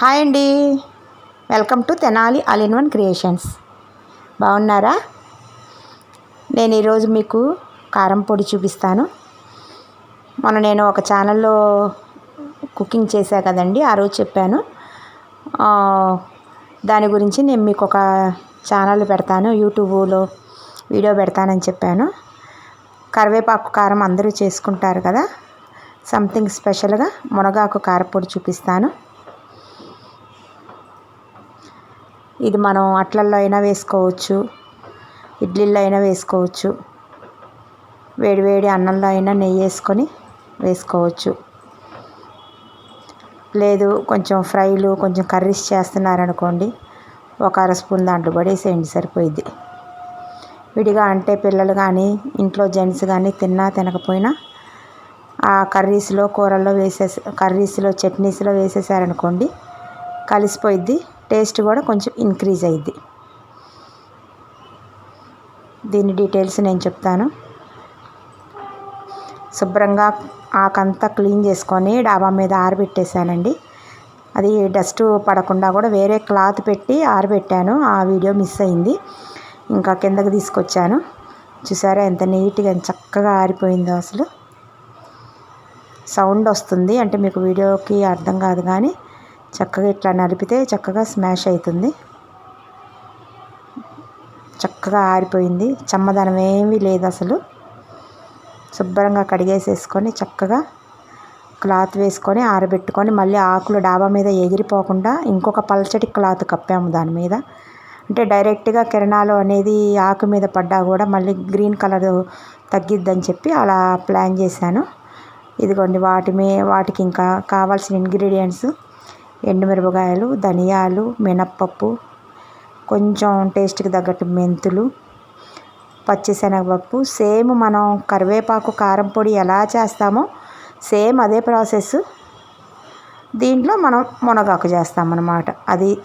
Hi అండి. Welcome to Tenali all in one creations. బాగున్నారా? నేను ఈరోజు మీకు కారం పొడి చూపిస్తాను. మొన్న నేను ఒక ఛానల్లో కుకింగ్ చేశా కదండి ఆ రోజు చెప్పాను. దాని గురించి నేను మీకు ఒక ఛానల్ పెడతాను యూట్యూబ్లో వీడియో పెడతానని చెప్పాను. కరివేపాకు కారం అందరూ చేసుకుంటారు కదా సంథింగ్ స్పెషల్గా మునగాకు కారపొడి చూపిస్తాను. ఇది మనం అట్లల్లో అయినా వేసుకోవచ్చు. ఇడ్లీల్లో అయినా వేసుకోవచ్చు. వేడివేడి అన్నంలో అయినా నెయ్యి వేసుకొని వేసుకోవచ్చు. లేదు కొంచెం ఫ్రైలు కొంచెం కర్రీస్ చేస్తున్నారనుకోండి ఒక అర స్పూన్ దాంట్లో పడేసేయండి సరిపోయిద్ది. విడిగా అంటే పిల్లలు కానీ ఇంట్లో జెంట్స్ కానీ తిన్నా తినకపోయినా ఆ కర్రీస్లో కూరల్లో వేసేసి కర్రీస్లో చట్నీస్లో వేసేసారనుకోండి కలిసిపోయిద్ది. టేస్ట్ కూడా కొంచెం ఇంక్రీజ్ అయ్యిద్ది. దీని డీటెయిల్స్ నేను చెప్తాను. శుభ్రంగా ఆకంతా క్లీన్ చేసుకొని డాబా మీద ఆరబెట్టేశానండి. అది డస్ట్ పడకుండా కూడా వేరే క్లాత్ పెట్టి ఆరబెట్టాను. ఆ వీడియో మిస్ అయింది. ఇంకా కిందకి తీసుకొచ్చాను. చూసారా ఎంత నీట్గా చక్కగా ఆరిపోయిందో అసలు. సౌండ్ వస్తుంది. అంటే మీకు వీడియోకి అర్థం కాదు కానీ చక్కగా ఇట్లా నలిపితే చక్కగా స్మాష్ అవుతుంది. చక్కగా ఆరిపోయింది. చమ్మదనం ఏమీ లేదు అసలు. శుభ్రంగా కడిగేసేసుకొని చక్కగా క్లాత్ వేసుకొని ఆరబెట్టుకొని మళ్ళీ ఆకులు డాబా మీద ఎగిరిపోకుండా ఇంకొక పల్చటి క్లాత్ కప్పాము దాని మీద. అంటే డైరెక్ట్గా కిరణాలు అనేది ఆకు మీద పడ్డా కూడా మళ్ళీ గ్రీన్ కలర్ తగ్గిద్దని చెప్పి అలా ప్లాన్ చేశాను. ఇదిగోండి వాటి మీ వాటికి ఇంకా కావాల్సిన ఇంగ్రీడియంట్స్ ఎండుమిరపకాయలు ధనియాలు మినప్పప్పు కొంచెం టేస్ట్కి తగ్గట్టు మెంతులు పచ్చిశనగపప్పు సేమ్ మనం కరివేపాకు కారం పొడి ఎలా చేస్తామో సేమ్ అదే ప్రాసెస్. దీంట్లో మనం మునగాకు చేస్తామన్నమాట. అది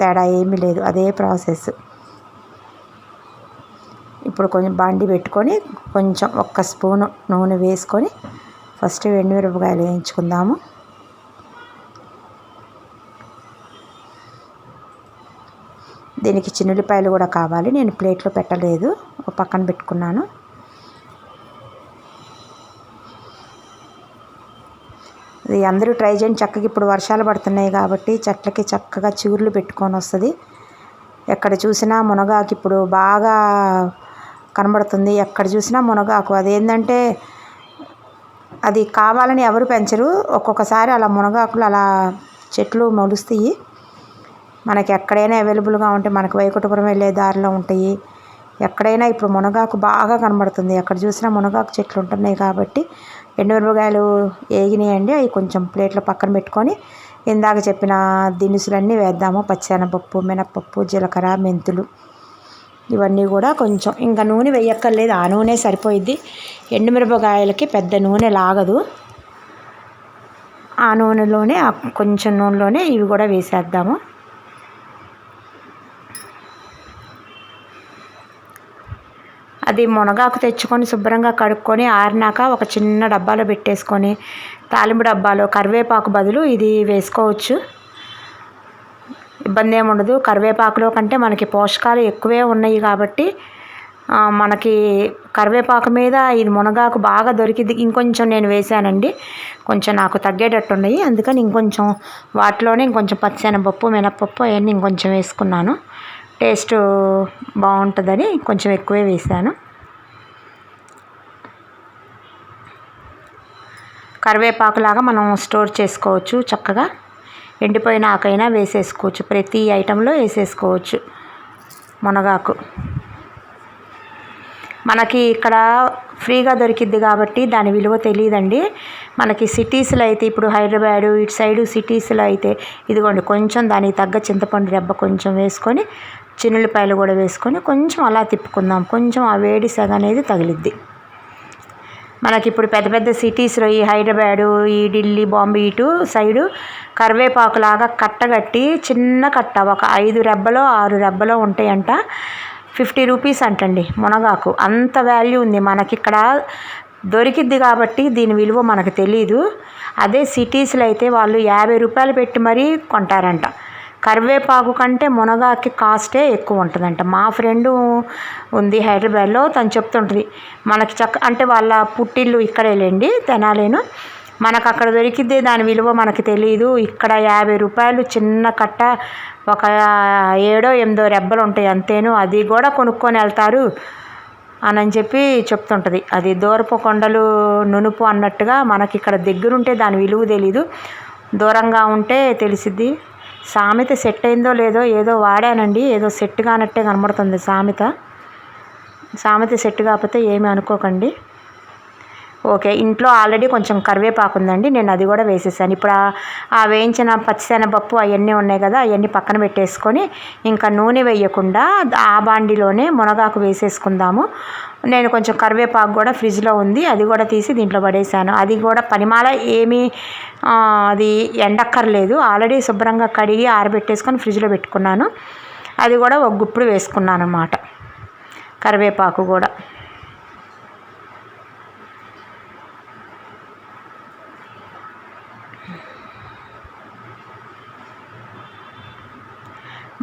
తేడా ఏమీ లేదు. అదే ప్రాసెస్. ఇప్పుడు కొంచెం బాండి పెట్టుకొని కొంచెం ఒక్క స్పూను నూనె వేసుకొని ఫస్ట్ ఎండుమిరపకాయలు వేయించుకుందాము. దీనికి చిన్నులపాయలు కూడా కావాలి. నేను ప్లేట్లో పెట్టలేదు. ఒక పక్కన పెట్టుకున్నాను. ఇది అందరూ ట్రై చేయండి. చక్కగా ఇప్పుడు వర్షాలు పడుతున్నాయి కాబట్టి చెట్లకి చక్కగా చిగుర్లు పెట్టుకొని వస్తుంది. ఎక్కడ చూసినా మునగాకు ఇప్పుడు బాగా కనబడుతుంది. ఎక్కడ చూసినా మునగాకు. అదేంటంటే అది కావాలని ఎవరు పెంచరు. ఒక్కొక్కసారి అలా మునగాకులు అలా చెట్లు మొలుస్తాయి. మనకి ఎక్కడైనా అవైలబుల్గా ఉంటే మనకు వైకుంఠపురం వెళ్ళే దారిలో ఉంటాయి. ఎక్కడైనా ఇప్పుడు మునగాకు బాగా కనబడుతుంది. ఎక్కడ చూసినా మునగాకు చెట్లు ఉంటున్నాయి కాబట్టి ఎండుమిరపకాయలు వేగినాయండి అవి కొంచెం ప్లేట్లో పక్కన పెట్టుకొని ఇందాక చెప్పిన దినుసులన్నీ వేద్దాము. పచ్చెనపప్పు మినప్పప్పు జీలకర్ర మెంతులు ఇవన్నీ కూడా కొంచెం ఇంకా నూనె వేయక్కర్లేదు. ఆ నూనె సరిపోయిద్ది. ఎండుమిరపకాయలకి పెద్ద నూనె లాగదు. ఆ నూనెలోనే కొంచెం నూనెలోనే ఇవి కూడా వేసేద్దాము. అది మునగాకు తెచ్చుకొని శుభ్రంగా కడుక్కొని ఆరినాక ఒక చిన్న డబ్బాలో పెట్టేసుకొని తాలింపు డబ్బాలో కరివేపాకు బదులు ఇది వేసుకోవచ్చు. ఇబ్బంది ఏముండదు కరివేపాకులో కంటే మనకి పోషకాలు ఎక్కువే ఉన్నాయి కాబట్టి మనకి కరివేపాకు మీద ఇది మునగాకు బాగా దొరికింది. ఇంకొంచెం నేను వేసానండి కొంచెం నాకు తగ్గేటట్టు ఉన్నాయి. అందుకని ఇంకొంచెం వాటిలోనే ఇంకొంచెం పచ్చెనపప్పు మినప్పప్పు అవన్నీ ఇంకొంచెం వేసుకున్నాను. టేస్ట్ బాగుంటుందని కొంచెం ఎక్కువే వేసాను. కరివేపాకులాగా మనం స్టోర్ చేసుకోవచ్చు చక్కగా. ఎండిపోయిన ఆకైనా వేసేసుకోవచ్చు. ప్రతి ఐటెంలో వేసేసుకోవచ్చు మునగాకు. మనకి ఇక్కడ ఫ్రీగా దొరికిద్ది కాబట్టి దాని విలువ తెలియదండి. మనకి సిటీస్లో అయితే ఇప్పుడు హైదరాబాదు ఇటు సైడు సిటీస్లో అయితే ఇదిగోండి కొంచెం దానికి తగ్గ చింతపండు రెబ్బ కొంచెం వేసుకొని చిన్నులపాయలు కూడా వేసుకొని కొంచెం అలా తిప్పుకుందాం. కొంచెం ఆ వేడి సగ అనేది తగిలిద్ది. మనకి ఇప్పుడు పెద్ద పెద్ద సిటీస్లో ఈ హైదరాబాదు ఈ ఢిల్లీ బాంబే ఇటు సైడు కరివేపాకులాగా కట్టగట్టి చిన్న కట్ట ఒక ఐదు రెబ్బలో ఆరు రెబ్బలో ఉంటాయంట. ఫిఫ్టీ రూపీస్ అంటండి మునగాకు. అంత వాల్యూ ఉంది. మనకి ఇక్కడ దొరికిద్ది కాబట్టి దీని విలువ మనకు తెలీదు. అదే సిటీస్లో అయితే వాళ్ళు యాభై రూపాయలు పెట్టి మరీ కొంటారంట. కరివేపాకు కంటే మునగాకి కాస్టే ఎక్కువ ఉంటుందంట. మా ఫ్రెండు ఉంది హైదరాబాద్లో తను చెప్తుంటుంది మనకి చక్క అంటే వాళ్ళ పుట్టిల్లు ఇక్కడేలేండి తెనాలేను. మనకు అక్కడ దొరికిద్ది దాని విలువ మనకి తెలియదు ఇక్కడ యాభై రూపాయలు చిన్న కట్ట ఒక ఏడో ఎనిమిదో రెబ్బలు ఉంటాయి అంతేను. అది కూడా కొనుక్కొని వెళ్తారు అని చెప్పి చెప్తుంటుంది. అది దూరపు కొండలు నునుపు అన్నట్టుగా మనకి ఇక్కడ దగ్గరుంటే దాని విలువ తెలీదు. దూరంగా ఉంటే తెలిసిద్ది. సామెత సెట్ అయిందో లేదో ఏదో వాడానండి. ఏదో సెట్ కానట్టే కనబడుతుంది సామెత. సామెత సెట్ కాకపోతే ఏమీ అనుకోకండి. ఓకే ఇంట్లో ఆల్రెడీ కొంచెం కరివేపాకు ఉందండి నేను అది కూడా వేసేసాను. ఇప్పుడు ఆ వేయించిన పచ్చిశనగపప్పు అవన్నీ ఉన్నాయి కదా అవన్నీ పక్కన పెట్టేసుకొని ఇంకా నూనె వేయకుండా ఆ బాండిలోనే మునగాకు వేసేసుకుందాము. నేను కొంచెం కరివేపాకు కూడా ఫ్రిడ్జ్లో ఉంది అది కూడా తీసి దీంట్లో పడేసాను. అది కూడా పనిమాల ఏమీ అది ఎండక్కర్లేదు ఆల్రెడీ శుభ్రంగా కడిగి ఆరబెట్టేసుకొని ఫ్రిడ్జ్లో పెట్టుకున్నాను. అది కూడా ఒక గుప్పుడు వేసుకున్నాను అన్నమాట కరివేపాకు కూడా.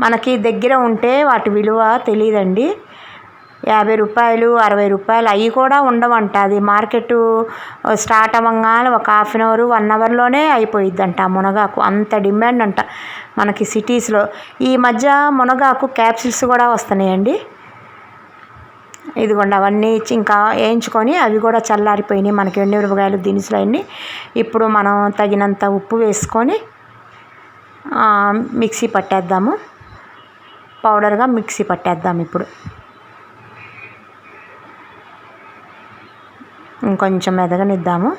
మనకి దగ్గర ఉంటే వాటి విలువ తెలియదండి యాభై రూపాయలు అరవై రూపాయలు అవి కూడా ఉండవంట. అది మార్కెట్ స్టార్ట్ అవ్వగానే ఒక హాఫ్ అన్ అవర్ వన్ అవర్లోనే అయిపోయిద్దంట మునగాకు. అంత డిమాండ్ అంట మనకి సిటీస్లో. ఈ మధ్య మునగాకు క్యాప్సిల్స్ కూడా వస్తున్నాయండి. ఇదిగోండి అవన్నీ ఇంకా వేయించుకొని అవి కూడా చల్లారిపోయినాయి మనకి ఎండుమిరపకాయలు దినుసులు అన్నీ ఇప్పుడు మనం తగినంత ఉప్పు వేసుకొని మిక్సీ పట్టేద్దాము. పౌడర్గా మిక్సీ పట్టేద్దాం ఇప్పుడు. ఇంకొంచెం ఎదగనిద్దాము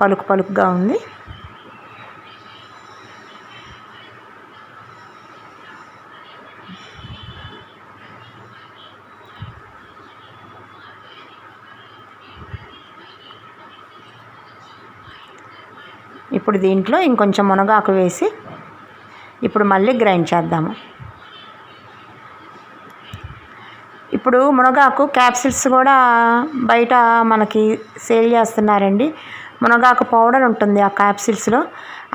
పలుకు పలుకుగా ఉంది. ఇప్పుడు దీంట్లో ఇంకొంచెం మునగాకు వేసి ఇప్పుడు మళ్ళీ గ్రైండ్ చేద్దాము. ఇప్పుడు మునగాకు క్యాప్సిల్స్ కూడా బయట మనకి సేల్ చేస్తున్నారండి. మునగాకు పౌడర్ ఉంటుంది ఆ క్యాప్సిల్స్లో.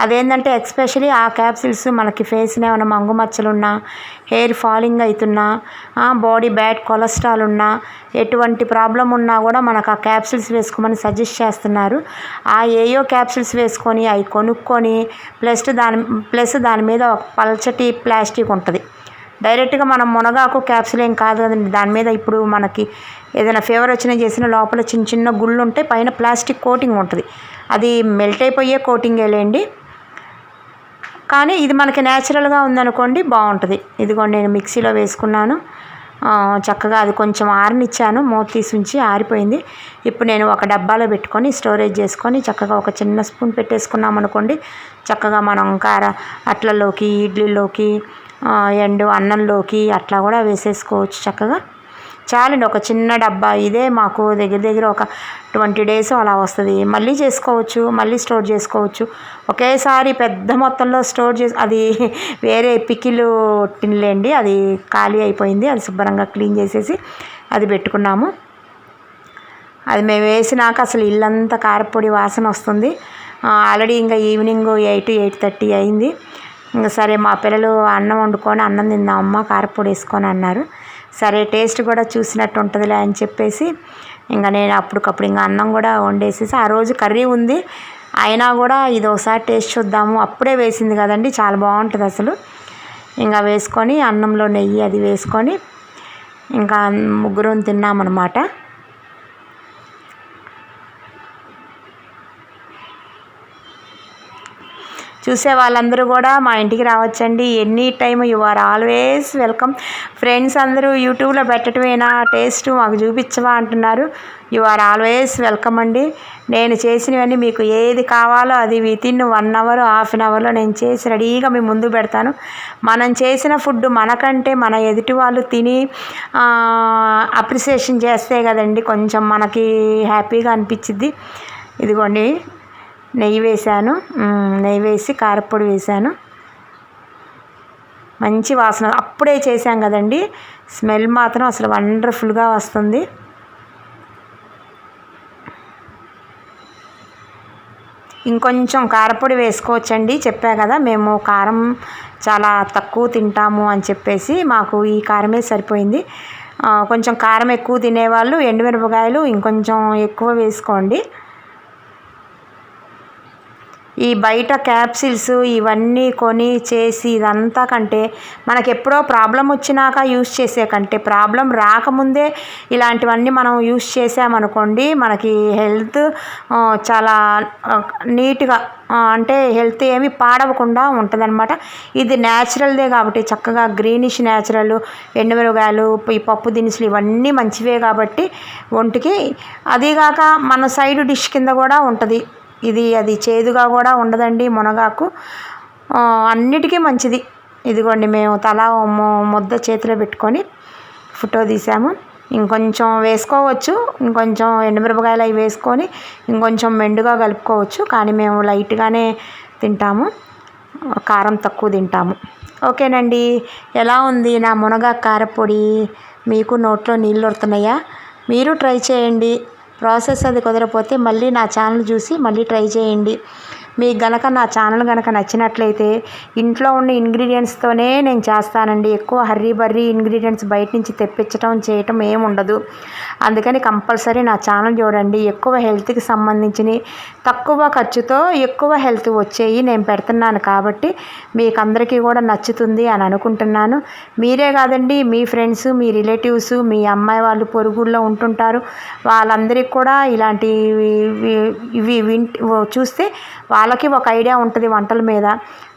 అదేంటంటే ఎక్స్పెషలీ ఆ క్యాప్సిల్స్ మనకి ఫేస్ని ఏమైనా మంగు ఉన్నా హెయిర్ ఫాలింగ్ అవుతున్నా బాడీ బ్యాడ్ కొలెస్ట్రాల్ ఉన్నా ఎటువంటి ప్రాబ్లం ఉన్నా కూడా మనకు ఆ క్యాప్సిల్స్ వేసుకోమని సజెస్ట్ చేస్తున్నారు. ఆ ఏయో క్యాప్సిల్స్ వేసుకొని అవి కొనుక్కొని ప్లస్ దాని ప్లస్ దాని మీద ఒక పల్చటి ప్లాస్టిక్ ఉంటుంది. డైరెక్ట్గా మనం మునగాకు క్యాప్సిల్ ఏం కాదు కదండి. దాని మీద ఇప్పుడు మనకి ఏదైనా ఫీవర్ వచ్చినా చేసిన లోపల చిన్న చిన్న గుళ్ళు ఉంటే పైన ప్లాస్టిక్ కోటింగ్ ఉంటుంది. అది మెల్ట్ అయిపోయే కోటింగే వేలేండి కానీ ఇది మనకి న్యాచురల్గా ఉందనుకోండి బాగుంటుంది. ఇదిగోండి నేను మిక్సీలో వేసుకున్నాను. చక్కగా అది కొంచెం ఆరనిచ్చాను. మూత తీసి ఉంచి ఆరిపోయింది. ఇప్పుడు నేను ఒక డబ్బాలో పెట్టుకొని స్టోరేజ్ చేసుకొని చక్కగా ఒక చిన్న స్పూన్ పెట్టేసుకున్నాం అనుకోండి చక్కగా మనం కార అట్లలోకి ఇడ్లీలోకి ఎండు అన్నంలోకి అట్లా కూడా వేసేసుకోవచ్చు చక్కగా. చాలండి ఒక చిన్న డబ్బా ఇదే మాకు దగ్గర దగ్గర ఒక ట్వంటీ డేస్ అలా వస్తుంది. మళ్ళీ చేసుకోవచ్చు మళ్ళీ స్టోర్ చేసుకోవచ్చు. ఒకేసారి పెద్ద మొత్తంలో స్టోర్ చేసి అది వేరే పికిలు టిన్లేండి అది ఖాళీ అయిపోయింది అది శుభ్రంగా క్లీన్ చేసేసి అది పెట్టుకున్నాము. అది మేము వేసినాక అసలు ఇల్లంతా కారపొడి వాసన వస్తుంది. ఆల్రెడీ ఇంకా ఈవినింగ్ ఎయిట్ ఎయిట్ థర్టీ అయింది. ఇంకా సరే మా పిల్లలు అన్నం వండుకొని అన్నం తిందాం అమ్మ కారపొడి వేసుకొని అన్నారు. సరే టేస్ట్ కూడా చూసినట్టు ఉంటుందిలే అని చెప్పేసి ఇంకా నేను అప్పటికప్పుడు ఇంకా అన్నం కూడా వండేసేసి ఆ రోజు కర్రీ ఉంది. అయినా కూడా ఇది ఒకసారి టేస్ట్ చూద్దాము. అప్పుడే వేసింది కదండి చాలా బాగుంటుంది అసలు. ఇంకా వేసుకొని అన్నంలో నెయ్యి అది వేసుకొని ఇంకా ముగ్గురం తిన్నామన్నమాట. చూసే వాళ్ళందరూ కూడా మా ఇంటికి రావచ్చండి. Any time you are always welcome. Friends అందరూ యూట్యూబ్లో పెట్టడమేనా టేస్ట్ మాకు చూపించవా అంటున్నారు. యు ఆర్ ఆల్వేస్ వెల్కమ్ అండి. నేను చేసినవన్నీ మీకు ఏది కావాలో అది within one hour half an అవర్లో నేను చేసి రెడీగా మీ ముందు పెడతాను. మనం చేసిన ఫుడ్ మనకంటే మన ఎదుటి వాళ్ళు తిని అప్రిసియేషన్ చేస్తే కదండి కొంచెం మనకి హ్యాపీగా అనిపించింది ఇదిగోండి. నెయ్యి వేసాను నెయ్యి వేసి కారపొడి వేసాను మంచి వాసన. అప్పుడే చేసాం కదండి. స్మెల్ మాత్రం అసలు వండర్ఫుల్గా వస్తుంది. ఇంకొంచెం కారపొడి వేసుకోవచ్చండి. చెప్పా కదా మేము కారం చాలా తక్కువ తింటాము అని చెప్పేసి మాకు ఈ కారమే సరిపోయింది. కొంచెం కారం ఎక్కువ తినేవాళ్ళు ఎండుమిరపకాయలు ఇంకొంచెం ఎక్కువ వేసుకోండి. ఈ బయట క్యాప్సిల్స్ ఇవన్నీ కొని చేసి ఇదంతా కంటే మనకు ఎప్పుడో ప్రాబ్లం వచ్చినాక యూస్ చేసే కంటే ప్రాబ్లం రాకముందే ఇలాంటివన్నీ మనం యూస్ చేసామనుకోండి మనకి హెల్త్ చాలా నీట్గా అంటే హెల్త్ ఏమి పాడవకుండా ఉంటుందన్నమాట. ఇది న్యాచురల్దే కాబట్టి చక్కగా గ్రీనిష్ న్యాచురల్ ఎండుమిరగాయలు ఈ పప్పు దినుసులు ఇవన్నీ మంచివే కాబట్టి ఒంటికి. అదీగాక మన సైడ్ డిష్ కింద కూడా ఉంటుంది. ఇది అది చేదుగా కూడా ఉండదండి మునగాకు. అన్నిటికీ మంచిది. ఇదిగోండి మేము తలా ముద్ద చేతిలో పెట్టుకొని ఫోటో తీసాము. ఇంకొంచెం వేసుకోవచ్చు ఇంకొంచెం ఎండుమిరపకాయలు అవి వేసుకొని ఇంకొంచెం మెండుగా కలుపుకోవచ్చు కానీ మేము లైట్గానే తింటాము. కారం తక్కువ తింటాము. ఓకేనండి ఎలా ఉంది నా మునగా కారపొడి? మీకు నోట్లో నీళ్ళు వస్తున్నాయా మీరు ట్రై చేయండి. ప్రాసెస్ అది కుదరపోతే మళ్ళీ నా ఛానల్ చూసి మళ్ళీ ట్రై చేయండి. మీకు గనక నా ఛానల్ గనక నచ్చినట్లయితే ఇంట్లో ఉన్న ఇంగ్రీడియంట్స్తోనే నేను చేస్తానండి. ఎక్కువ హర్రీ బర్రీ ఇంగ్రీడియంట్స్ బయట నుంచి తెప్పించడం చేయటం ఏముండదు ఉండదు. అందుకని కంపల్సరీ నా ఛానల్ చూడండి. ఎక్కువ హెల్త్కి సంబంధించినవి తక్కువ ఖర్చుతో ఎక్కువ హెల్త్ వచ్చేవి నేను పెడుతున్నాను కాబట్టి మీకు అందరికీ కూడా నచ్చుతుంది అని అనుకుంటున్నాను. మీరే కాదండి మీ ఫ్రెండ్స్ మీ రిలేటివ్స్ మీ అమ్మాయి వాళ్ళు పొరుగుల్లో ఉంటుంటారు. వాళ్ళందరికీ కూడా ఇలాంటి ఇవి వింట్ చూస్తే వాళ్ళకి ఒక ఐడియా ఉంటుంది వంటల మీద.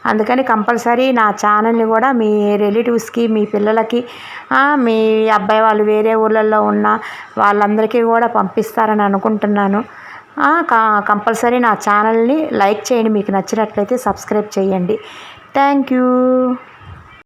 అందుకని కంపల్సరీ నా ఛానల్ని కూడా మీ రిలేటివ్స్కి మీ పిల్లలకి మీ అబ్బాయి వాళ్ళు వేరే ఊళ్ళల్లో ఉన్న వాళ్ళందరికీ కూడా పంపిస్తారని అనుకుంటున్నాను. కంపల్సరీ నా ఛానల్ని లైక్ చేయండి. మీకు నచ్చినట్లయితే సబ్స్క్రైబ్ చేయండి. Thank you.